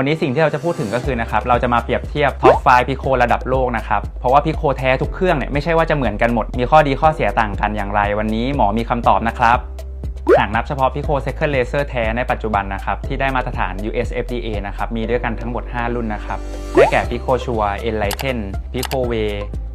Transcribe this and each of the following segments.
วันนี้สิ่งที่เราจะพูดถึงก็คือนะครับเราจะมาเปรียบเทียบท็อปไฟพิโคระดับโลกนะครับเพราะว่าพิโคแท้ทุกเครื่องเนี่ยไม่ใช่ว่าจะเหมือนกันหมด มีข้อดีข้อเสียต่างกันอย่างไร วันนี้หมอมีคำตอบนะครับหากนับเฉพาะพิโคเซคเคิลเลเซอร์แท้ในปัจจุบันนะครับที่ได้มาตรฐาน US FDA นะครับมีด้วยกันทั้งหมด 5 รุ่นนะครับได้แก่พิโคชัวเอ็นไลเทนพิโคเว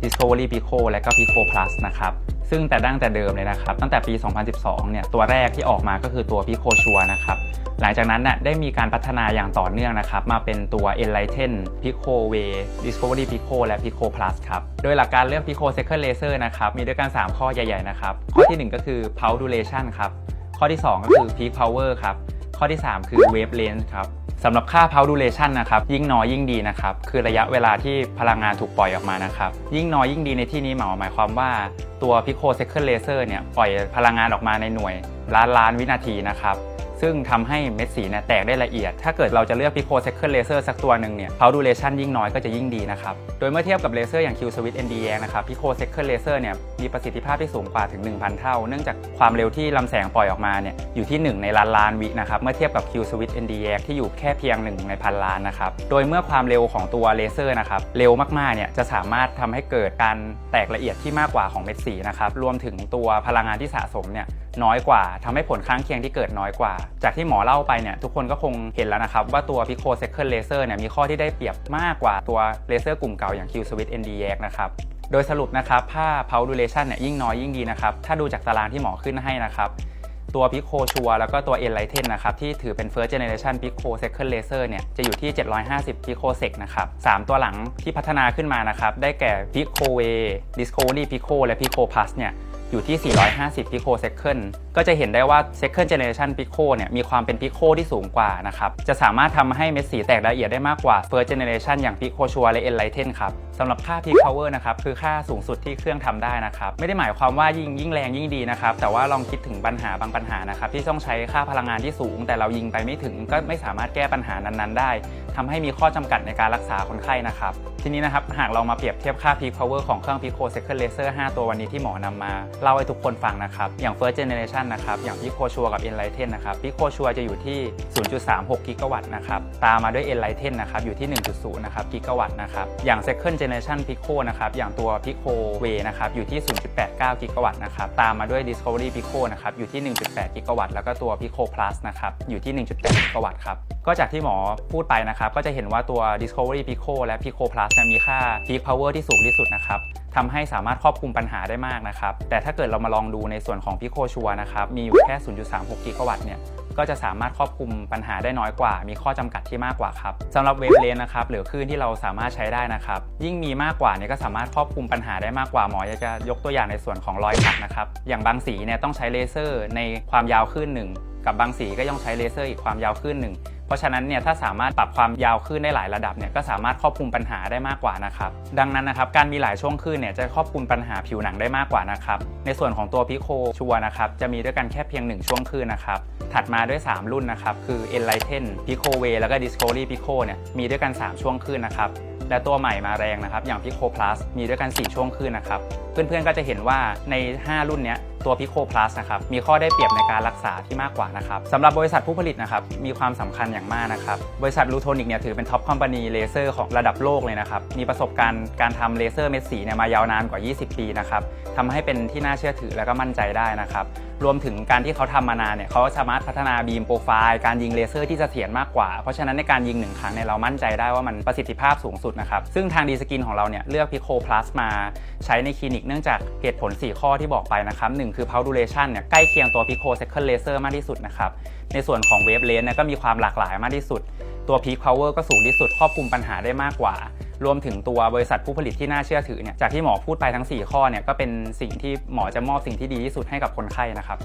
Discovery Pico และก็ Pico Plus นะครับซึ่งแต่ดั้งแต่เดิมเลยนะครับ ตั้งแต่ปี 2012 เนี่ยตัวแรกที่ออกมาก็คือตัว Pico Sure นะครับหลังจากนั้นน่ะได้มีการพัฒนาอย่างต่อเนื่องนะครับ มาเป็นตัว Enlighten Pico Way Discovery Pico และ Pico Plus ครับ โดยหลักการเลือก Pico Second Laser นะครับ มีด้วยกัน 3 ข้อใหญ่ ๆ นะครับ ข้อทีหนึ่1 ก็คือ Pulse Duration ครับ ข้อที่ 2 ก็คือ Peak Power ครับ ข้อที่ 3 คือ Wave Length ครับสำหรับค่า Pulse Duration นะครับ ยิ่งน้อยยิ่งดีนะครับ คือระยะเวลาที่พลังงานถูกปล่อยออกมานะครับ ยิ่งน้อยยิ่งดีในที่นี้หมายหมายความว่าตัว Pico Second Laser เนี่ยปล่อยพลังงานออกมาในหน่วยล้านล้านวินาทีนะครับ ซึ่งทำให้เม็ดสีเนี่ยแตกได้ละเอียด ถ้าเกิดเราจะเลือก Pico Second Laser สักตัวหนึ่งเนี่ย Power Duration ยิ่งน้อยก็จะยิ่งดีนะครับ โดยเมื่อเทียบกับเลเซอร์อย่าง Q Switch ND แยงนะครับ Pico Second Laser เนี่ยมีประสิทธิภาพที่สูงกว่าถึง 1,000 เท่า เนื่องจากความเร็วที่ลำแสงปล่อยออกมาเนี่ยอยู่ที่ 1 ในล้านล้านวินะครับเมื่อเทียบกับ Q Switch ND แยกที่อยู่แค่เพียง 1 ในพันล้านนะครับโดยเมื่อความเร็วของตัวเลเซอร์นะครับเร็วมากๆเนี่ยจะสามารถทำให้เกิดการแตกละเอียดที่มากกว่าของเม็ดสีนะครับรวมถึงตัวพลังงานที่สะสมเนี่ยน้อยกว่าทำให้ผลข้างเคียงที่เกิดน้อยกว่าจากที่หมอเล่าไปเนี่ยทุกคนก็คงเห็นแล้วนะครับว่าตัว Pico Second Laser เนี่ยมีข้อที่ได้เปรียบมากกว่าตัวเลเซอร์กลุ่มเก่าอย่าง Q Switch ND แยกนะครับโดยสรุปนะครับผ้า Power Duration เนี่ยยิ่งน้อยยิ่งดีนะครับถ้าดูจากตารางที่หมอขึ้นให้นะครับตัว Pico Sure แล้วก็ตัว Enlighten นะครับที่ถือเป็น First Generation Pico Second Laser เนี่ยจะอยู่ที่ 750 Pico Sec นะครับสามตัวหลังที่พัฒนาขึ้นมานะครับ ได้แก่ Pico Way Discovery Pico และ Pico Plus เนี่ย อยู่ที่ 450 Pico Second ก็จะเห็นได้ว่า Second Generation Pico เนี่ยมีความเป็น Pico ที่สูงกว่านะครับ จะสามารถทำให้เม็ดสีแตกละเอียดได้มากกว่า First Generation อย่าง Pico Sure และ Enlighten ครับสำหรับค่า Peak Power นะครับคือค่าสูงสุดที่เครื่องทำได้นะครับ ไม่ได้หมายความว่ายิ่งยิ่งแรงยิ่งดีนะครับแต่ว่าลองคิดถึงปัญหาบางปัญหานะครับที่ต้องใช้ค่าพลังงานที่สูง แต่เรายิงไปไม่ถึงก็ไม่สามารถแก้ปัญหานั้น ๆ ได้ทำให้มีข้อจำกัดในการรักษาคนไข้นะครับทีนี้นะครับหากเรามาเปรียบเทียบค่า Peak Power ของเครื่อง Pico Second Laser 5ตัววันนี้ที่หมอนำมาเล่าให้ทุกคนฟังนะครับ อย่าง First Generation นะครับ อย่าง Pico Sure กับ Enlighten นะครับ Pico Sure จะอยู่ที่ 0.36 กิกะวัตต์นะครับ ตามมาด้วย Enlighten นะครับ อยู่ที่ 1.0 นะครับ กิกะวัตต์นะครับ อย่าง Second Generation Pico นะครับ อย่างตัว Pico w a นะครับ อยู่ที่ 0.89 กิกะวัตต์นะครับ ตามมาด้วย Discovery Pico นะครับ อยู่ที่ 1.8 กิกะวัตต์ แล้วก็ตัว Pico Plus นะครับ อยู่ที่ 1.8 กิกะวัตต์ครับ ก็จากที่หมอพูดไปนะครับ ก็จะเห็นว่าตัว Discovery Pico และ Pico Plus มีค่า Peak Power ที่สูงที่สุดนะครับทำให้สามารถครอบคลุมปัญหาได้มากนะครับ แต่ถ้าเกิดเรามาลองดูในส่วนของ Pico Sure นะครับ มีอยู่แค่ 0.36 กิกะวัตต์เนี่ย ก็จะสามารถครอบคลุมปัญหาได้น้อยกว่า มีข้อจำกัดที่มากกว่าครับสำหรับเวฟเลนนะครับ หรือคลื่นที่เราสามารถใช้ได้นะครับ ยิ่งมีมากกว่าเนี่ยก็สามารถครอบคลุมปัญหาได้มากกว่า หมออยากจะยกตัวอย่างในส่วนของรอยขัดนะครับ อย่างบางสีเนี่ยต้องใช้เลเซอร์ในความยาวคลื่นหนึ่งกับบางสีก็ต้องใช้เลเซอร์อีกความยาวคลื่นหนึ่ง เพราะฉะนั้นเนี่ยถ้าสามารถปรับความยาวคลื่นได้หลายระดับเนี่ยก็สามารถครอบคลุมปัญหาได้มากกว่านะครับดังนั้นนะครับการมีหลายช่วงคลื่นเนี่ยจะครอบคลุมปัญหาผิวหนังได้มากกว่านะครับในส่วนของตัวพิโคชัวนะครับจะมีด้วยกันแค่เพียง 1 ช่วงคลื่นนะครับถัดมาด้วย 3 รุ่นนะครับคือ Enlighten Pico Way แล้วก็ Discovery Pico เนี่ยมีด้วยกัน 3 ช่วงคลื่นนะครับ และตัวใหม่มาแรงนะครับ อย่าง Pico Plus มีด้วยกัน 4 ช่วงคลื่นนะครับ เพื่อนๆก็จะเห็นว่าใน 5 รุ่นนี้ตัว Pico Plus นะครับมีข้อได้เปรียบในการรักษาที่มากกว่านะครับสำหรับบริษัทผู้ผลิตนะครับมีความสำคัญอย่างมากนะครับบริษัทลูโทนิกเนี่ยถือเป็นท็อปคอมพานีเลเซอร์ของระดับโลกเลยนะครับมีประสบการณ์การทำเลเซอร์เม็ดสีเนี่ยมายาวนานกว่า 20 ปีนะครับทำให้เป็นที่น่าเชื่อถือและก็มั่นใจได้นะครับ รวมถึงการที่เขาทำมานานเนี่ยเขาสามารถพัฒนาบีมโปรไฟล์การยิงเลเซอร์ที่เสถียรมากกว่า เพราะฉะนั้นในการยิงหนึ่งครั้งเนี่ยเรามั่นใจได้ว่ามันประสิทธิภาพสูงสุดนะครับ ซึ่งทางดีสกินของเราเนี่ยเลือก Pico Plus มาใช้ในคลินิกเนื่องจากเหตุผล 4 ข้อที่บอกไปนะครับหนึ่งคือ Power Duration เนี่ยใกล้เคียงตัว Pico Second Laser มากที่สุดนะครับในส่วนของ Wave Length เนี่ยก็มีความหลากหลายมากที่สุด ตัว Peak Power ก็สูงที่สุดครอบคลุมปัญหาได้มากกว่า รวมถึงตัวบริษัทผู้ผลิตที่น่าเชื่อถือเนี่ยจากที่หมอพูดไปทั้ง 4 ข้อเนี่ยก็เป็นสิ่งที่หมอจะมอบสิ่งที่ดีที่สุดให้กับคนไข้นะครับ